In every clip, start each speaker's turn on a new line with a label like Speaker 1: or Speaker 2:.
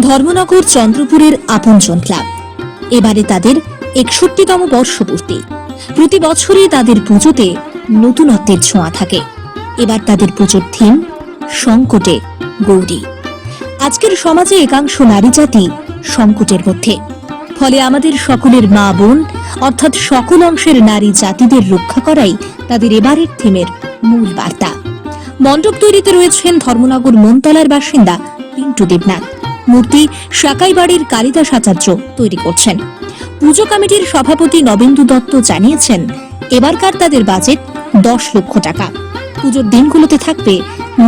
Speaker 1: ধর্মনগর চন্দ্রপুরের আপনজন ক্লাব। এবারে তাদের একষট্টিতম বর্ষপূর্তি। প্রতি বছরই তাদের পুজোতে নতুনত্বের ছোঁয়া থাকে। এবার তাদের পুজোর থিম সংকটে গৌরী। আজকের সমাজে একাংশ নারী জাতি সংকটের মধ্যে। ফলে আমাদের সকলের মা বোন, অর্থাৎ সকল অংশের নারী জাতিদের রক্ষা করাই তাদের এবারের থিমের মূল বার্তা। মণ্ডপ তৈরিতে রয়েছেন ধর্মনগর মনতলার বাসিন্দা পিন্টু দেবনাথ। মূর্তি সাকাই বাড়ির কালিদাস আচার্য তৈরি করছেন। পুজো কমিটির সভাপতি নবেন্দু দত্ত জানিয়েছেন, এবারকার তাদের বাজেট দশ লক্ষ টাকা। পুজোর দিনগুলোতে থাকবে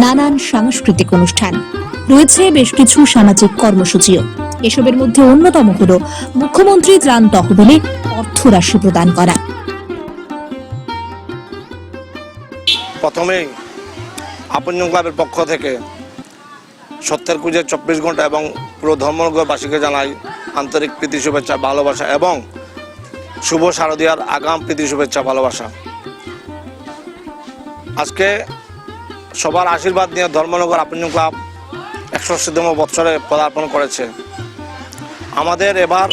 Speaker 1: নানান সাংস্কৃতিক অনুষ্ঠান। রয়েছে বেশ কিছু সামাজিক কর্মসূচিও। এসবের মধ্যে অন্যতম হল মুখ্যমন্ত্রী ত্রাণ তহবিলে অর্থরাশি প্রদান করা।
Speaker 2: প্রথমেই আপনজন ক্লাবের পক্ষ থেকে সত্যের পুজোর চব্বিশ ঘণ্টা এবং পুরো ধর্মনগরবাসীকে জানাই আন্তরিক প্রীতি, শুভেচ্ছা, ভালোবাসা এবং শুভ শারদীয়ার আগাম প্রীতি, শুভেচ্ছা, ভালোবাসা। আজকে সবার আশীর্বাদ নিয়ে ধর্মনগর আপনজন ক্লাব একষট্টিতম বৎসরে পদার্পণ করেছে। আমাদের এবার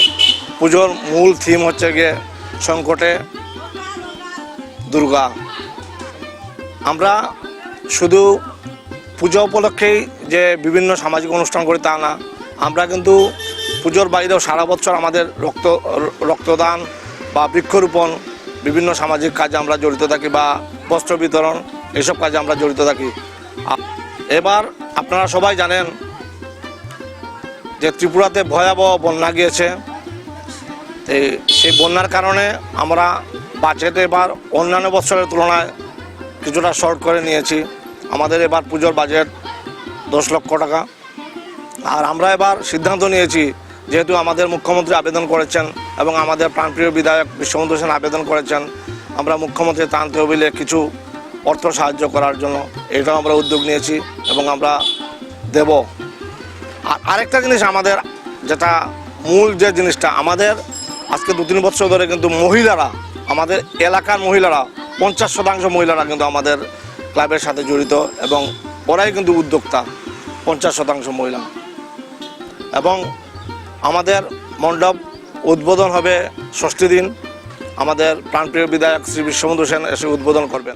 Speaker 2: পুজোর মূল থিম হচ্ছে গিয়ে সংকটে দুর্গা। আমরা শুধু পুজো উপলক্ষেই যে বিভিন্ন সামাজিক অনুষ্ঠান করি তা না। আমরা কিন্তু পুজোর বাইরেও সারা বছর আমাদের রক্ত, রক্তদান বা বৃক্ষরোপণ, বিভিন্ন সামাজিক কাজে আমরা জড়িত থাকি বা বস্ত্র বিতরণ, এসব কাজে আমরা জড়িত থাকি। এবার আপনারা সবাই জানেন যে ত্রিপুরাতে ভয়াবহ বন্যা গিয়েছে। সেই বন্যার কারণে আমরা বাজেট এবার অন্যান্য বছরের তুলনায় কিছুটা শর্ট করে নিয়েছি। আমাদের এবার পুজোর বাজেট দশ লক্ষ টাকা। আর আমরা এবার সিদ্ধান্ত নিয়েছি, যেহেতু আমাদের মুখ্যমন্ত্রী আবেদন করেছেন এবং আমাদের প্রাণপ্রিয় বিধায়ক বিশ্ববন্ধু সেন আবেদন করেছেন, আমরা মুখ্যমন্ত্রী ত্রাণ তহবিলে কিছু অর্থ সাহায্য করার জন্য এটাও আমরা উদ্যোগ নিয়েছি এবং আমরা দেব। আর আরেকটা জিনিস আমাদের, যেটা মূল যে জিনিসটা, আমাদের আজকে দু তিন বছর ধরে কিন্তু মহিলারা, আমাদের এলাকার মহিলারা, পঞ্চাশ শতাংশ মহিলারা কিন্তু আমাদের ক্লাবের সাথে জড়িত এবং ওরাই কিন্তু উদ্যোক্তা, পঞ্চাশ শতাংশ মহিলা। এবং আমাদের মণ্ডপ উদ্বোধন হবে ষষ্ঠী দিন। আমাদের প্রাণপ্রিয় বিধায়ক শ্রী বিশ্ববন্ধু সেন এসে উদ্বোধন করবেন।